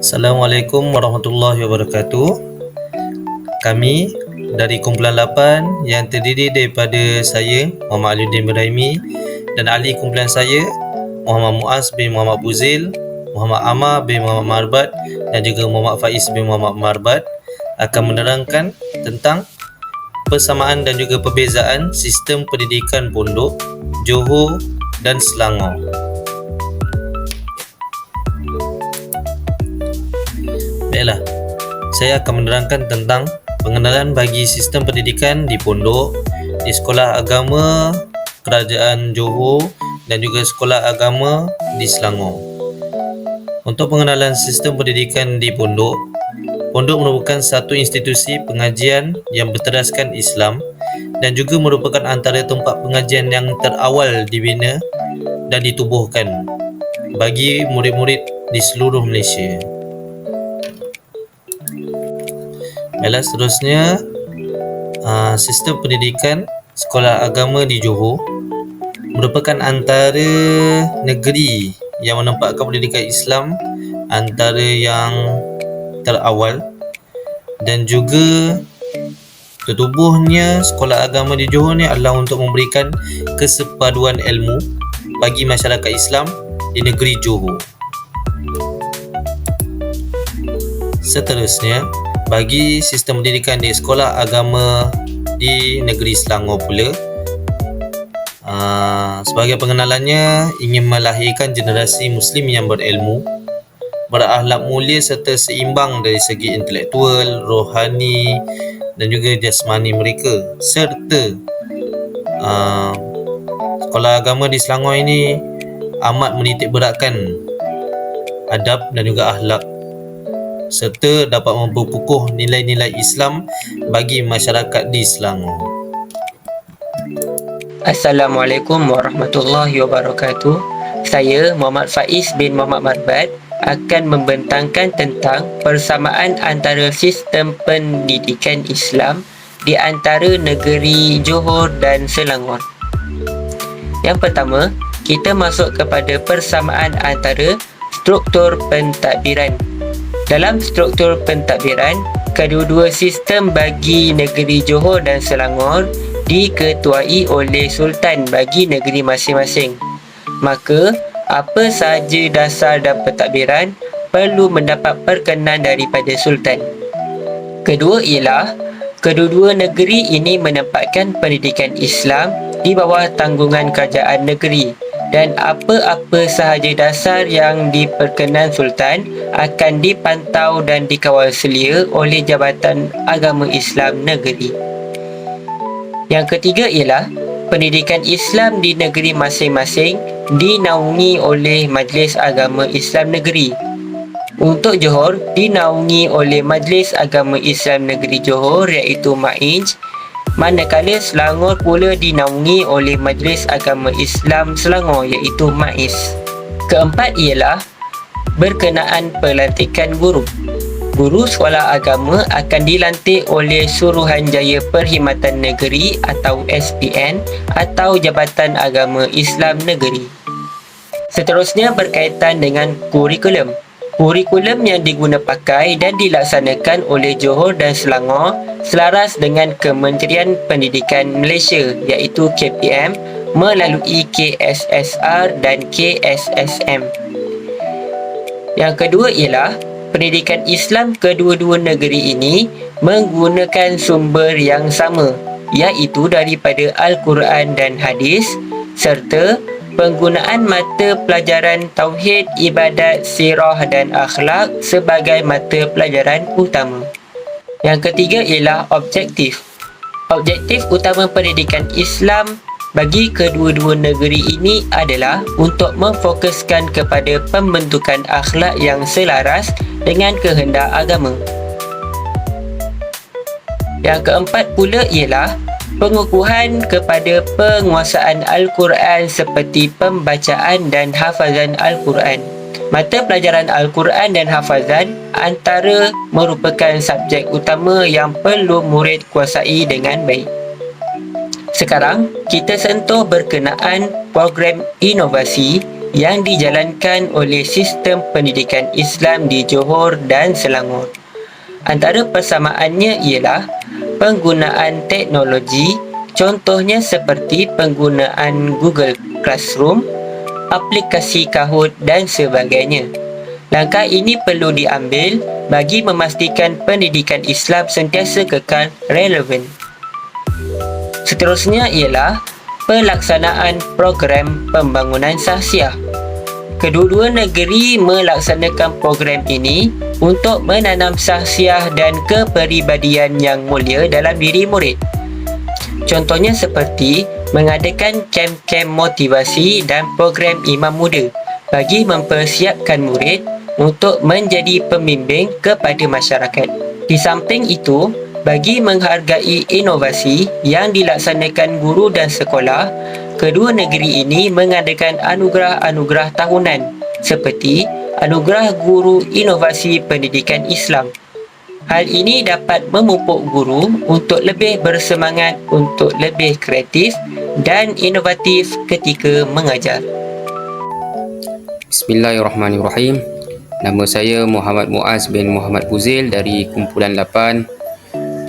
Assalamualaikum warahmatullahi wabarakatuh. Kami dari kumpulan 8 yang terdiri daripada saya Muhammad Aliuddin Ibrahimi dan ahli kumpulan saya Muhammad Muaz bin Muhammad Buzil, Muhammad Amar bin Muhammad Marbat dan juga Muhammad Faiz bin Muhammad Marbat akan menerangkan tentang persamaan dan juga perbezaan sistem pendidikan pondok Johor dan Selangor. Baiklah, saya akan menerangkan tentang pengenalan bagi sistem pendidikan di pondok, di sekolah agama kerajaan Johor dan juga sekolah agama di Selangor. Untuk pengenalan sistem pendidikan di pondok, pondok merupakan satu institusi pengajian yang berteraskan Islam dan juga merupakan antara tempat pengajian yang terawal dibina dan ditubuhkan bagi murid-murid di seluruh Malaysia. Baiklah seterusnya uh, sistem pendidikan sekolah agama di Johor merupakan antara negeri yang menempatkan pendidikan Islam antara yang terawal dan juga tertubuhnya sekolah agama di Johor ni adalah untuk memberikan kesepaduan ilmu bagi masyarakat Islam di negeri Johor. Seterusnya, bagi sistem pendidikan di sekolah agama di negeri Selangor pula. Uh, sebagai pengenalannya ingin melahirkan generasi muslim yang berilmu berakhlak mulia serta seimbang dari segi intelektual, rohani dan juga jasmani mereka serta uh, sekolah agama di Selangor ini amat menitik beratkan adab dan juga akhlak serta dapat memperkukuh nilai-nilai Islam bagi masyarakat di Selangor. Assalamualaikum warahmatullahi wabarakatuh. Saya Muhammad Faiz bin Muhammad Marbat akan membentangkan tentang persamaan antara sistem pendidikan Islam di antara negeri Johor dan Selangor. Yang pertama, kita masuk kepada persamaan antara struktur pentadbiran dalam struktur pentadbiran, kedua-dua sistem bagi negeri Johor dan Selangor diketuai oleh Sultan bagi negeri masing-masing. Maka, apa sahaja dasar dan pentadbiran perlu mendapat perkenan daripada Sultan. Kedua ialah, kedua-dua negeri ini menempatkan pendidikan Islam di bawah tanggungan kerajaan negeri dan apa-apa sahaja dasar yang diperkenan Sultan akan dipantau dan dikawal selia oleh Jabatan Agama Islam Negeri. Yang ketiga ialah pendidikan Islam di negeri masing-masing dinaungi oleh Majlis Agama Islam Negeri. Untuk Johor, dinaungi oleh Majlis Agama Islam Negeri Johor iaitu MAINJ manakala Selangor pula dinaungi oleh Majlis Agama Islam Selangor iaitu MAIS. Keempat ialah berkenaan pelantikan guru. Guru sekolah agama akan dilantik oleh Suruhanjaya Perkhidmatan Negeri atau SPN atau Jabatan Agama Islam Negeri. Seterusnya berkaitan dengan kurikulum. Kurikulum yang diguna pakai dan dilaksanakan oleh Johor dan Selangor selaras dengan Kementerian Pendidikan Malaysia iaitu KPM melalui KSSR dan KSSM. Yang kedua ialah pendidikan Islam kedua-dua negeri ini menggunakan sumber yang sama iaitu daripada Al-Quran dan Hadis serta penggunaan mata pelajaran tauhid, ibadat, sirah dan akhlak sebagai mata pelajaran utama. Yang ketiga ialah objektif. Objektif utama pendidikan Islam bagi kedua-dua negeri ini adalah untuk memfokuskan kepada pembentukan akhlak yang selaras dengan kehendak agama. Yang keempat pula ialah pengukuhan kepada penguasaan Al-Quran seperti pembacaan dan hafazan Al-Quran. Mata pelajaran Al-Quran dan hafazan antara merupakan subjek utama yang perlu murid kuasai dengan baik. Sekarang, kita sentuh berkenaan program inovasi yang dijalankan oleh sistem pendidikan Islam di Johor dan Selangor. Antara persamaannya ialah penggunaan teknologi, contohnya seperti penggunaan Google Classroom, aplikasi Kahoot dan sebagainya. Langkah ini perlu diambil bagi memastikan pendidikan Islam sentiasa kekal relevan. Seterusnya ialah pelaksanaan program pembangunan sahsiah. Kedua-dua negeri melaksanakan program ini untuk menanam sahsiah dan kepribadian yang mulia dalam diri murid. Contohnya seperti mengadakan kem-kem motivasi dan program imam muda bagi mempersiapkan murid untuk menjadi pembimbing kepada masyarakat. Di samping itu, bagi menghargai inovasi yang dilaksanakan guru dan sekolah, kedua negeri ini mengadakan anugerah-anugerah tahunan seperti Anugerah Guru Inovasi Pendidikan Islam. Hal ini dapat memupuk guru untuk lebih bersemangat untuk lebih kreatif dan inovatif ketika mengajar. Bismillahirrahmanirrahim. Nama saya Muhammad Muaz bin Muhammad Fuzil dari Kumpulan 8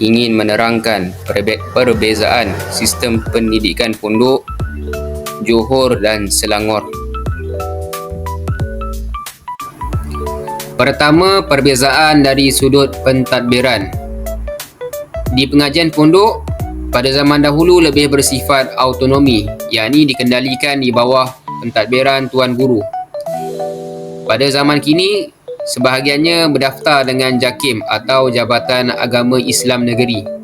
ingin menerangkan perbe- perbezaan sistem pendidikan pondok Johor dan Selangor. Pertama, perbezaan dari sudut pentadbiran. Di pengajian pondok, pada zaman dahulu lebih bersifat autonomi, yakni dikendalikan di bawah pentadbiran tuan guru. Pada zaman kini, sebahagiannya berdaftar dengan JAKIM atau Jabatan Agama Islam Negeri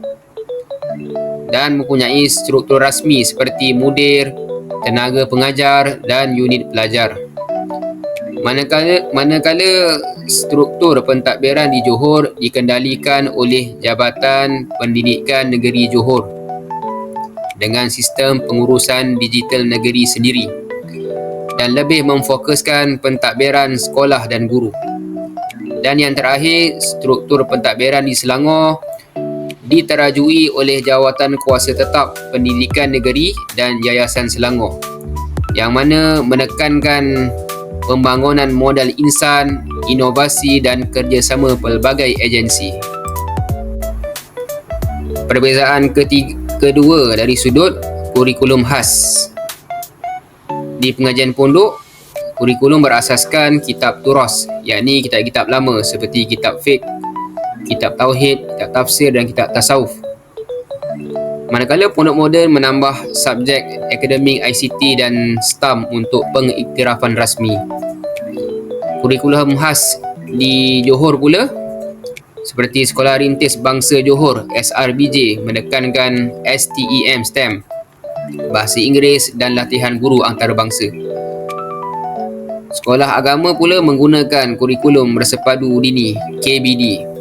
dan mempunyai struktur rasmi seperti mudir, tenaga pengajar dan unit pelajar. Manakala, manakala struktur pentadbiran di Johor dikendalikan oleh Jabatan Pendidikan Negeri Johor dengan sistem pengurusan digital negeri sendiri dan lebih memfokuskan pentadbiran sekolah dan guru. Dan yang terakhir, struktur pentadbiran di Selangor diterajui oleh Jawatan Kuasa Tetap Pendidikan Negeri dan Yayasan Selangor yang mana menekankan pembangunan modal insan, inovasi dan kerjasama pelbagai agensi. Perbezaan ketiga, kedua dari sudut kurikulum khas. Di pengajian pondok, kurikulum berasaskan kitab turas, yakni kitab-kitab lama seperti kitab fiqh, kitab tauhid, kitab tafsir dan kitab tasawuf. Manakala pondok moden menambah subjek akademik ICT dan STAM untuk pengiktirafan rasmi. Kurikulum khas di Johor pula seperti Sekolah Rintis Bangsa Johor SRBJ menekankan STEM STEM bahasa Inggeris dan latihan guru antarabangsa. Sekolah agama pula menggunakan kurikulum bersepadu dini KBD.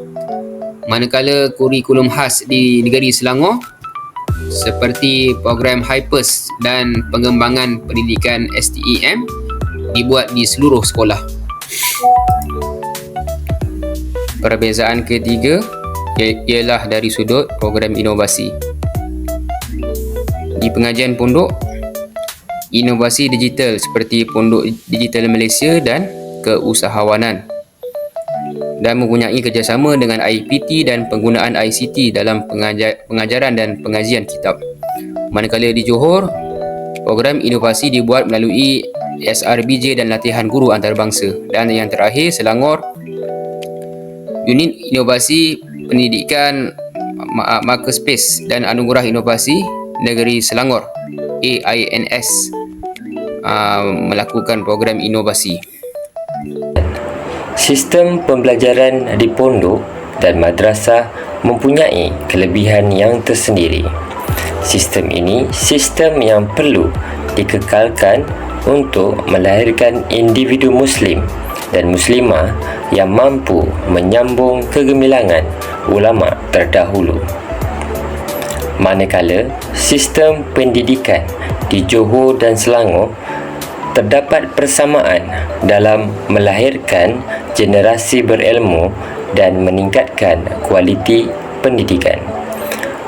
Manakala kurikulum khas di negeri Selangor seperti program Hypers dan pengembangan pendidikan STEM dibuat di seluruh sekolah. Perbezaan ketiga ialah dari sudut program inovasi. Di pengajian pondok, inovasi digital seperti Pondok Digital Malaysia dan keusahawanan dan mempunyai kerjasama dengan IPT dan penggunaan ICT dalam pengajar, pengajaran dan pengajian kitab. Manakala di Johor, program inovasi dibuat melalui SRBJ dan latihan guru antarabangsa. Dan yang terakhir, Selangor, unit inovasi pendidikan Ma- Makerspace dan Anugerah Inovasi Negeri Selangor AINS uh, melakukan program inovasi. Sistem pembelajaran di pondok dan madrasah mempunyai kelebihan yang tersendiri. Sistem ini sistem yang perlu dikekalkan untuk melahirkan individu muslim dan muslimah yang mampu menyambung kegemilangan ulama terdahulu. Manakala sistem pendidikan di Johor dan Selangor terdapat persamaan dalam melahirkan generasi berilmu dan meningkatkan kualiti pendidikan.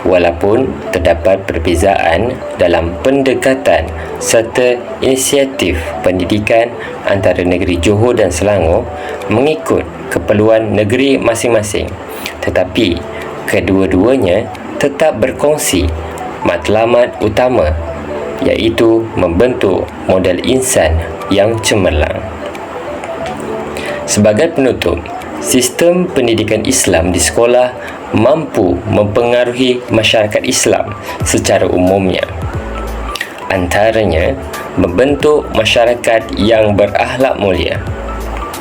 Walaupun terdapat perbezaan dalam pendekatan serta inisiatif pendidikan antara negeri Johor dan Selangor mengikut keperluan negeri masing-masing, tetapi kedua-duanya tetap berkongsi matlamat utama iaitu membentuk model insan yang cemerlang. Sebagai penutup, sistem pendidikan Islam di sekolah mampu mempengaruhi masyarakat Islam secara umumnya. Antaranya, membentuk masyarakat yang berakhlak mulia.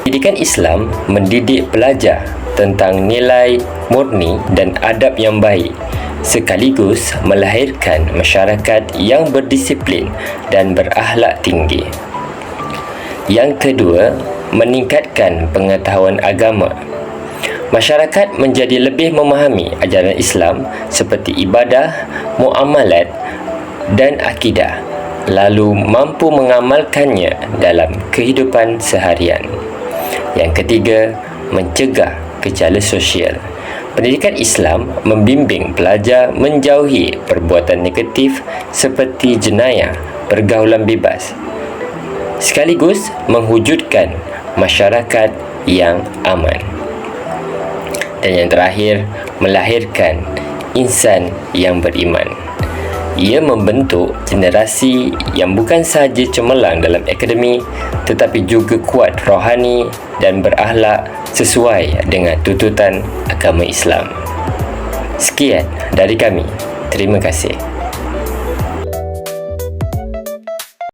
Pendidikan Islam mendidik pelajar tentang nilai murni dan adab yang baik sekaligus melahirkan masyarakat yang berdisiplin dan berakhlak tinggi. Yang kedua, meningkatkan pengetahuan agama. Masyarakat menjadi lebih memahami ajaran Islam seperti ibadah, muamalat dan akidah lalu mampu mengamalkannya dalam kehidupan seharian. Yang ketiga, mencegah gejala sosial. Pendidikan Islam membimbing pelajar menjauhi perbuatan negatif seperti jenayah, pergaulan bebas sekaligus mewujudkan masyarakat yang aman. Dan yang terakhir, melahirkan insan yang beriman. Ia membentuk generasi yang bukan sahaja cemerlang dalam akademi tetapi juga kuat rohani dan berakhlak sesuai dengan tuntutan agama Islam. Sekian dari kami. Terima kasih.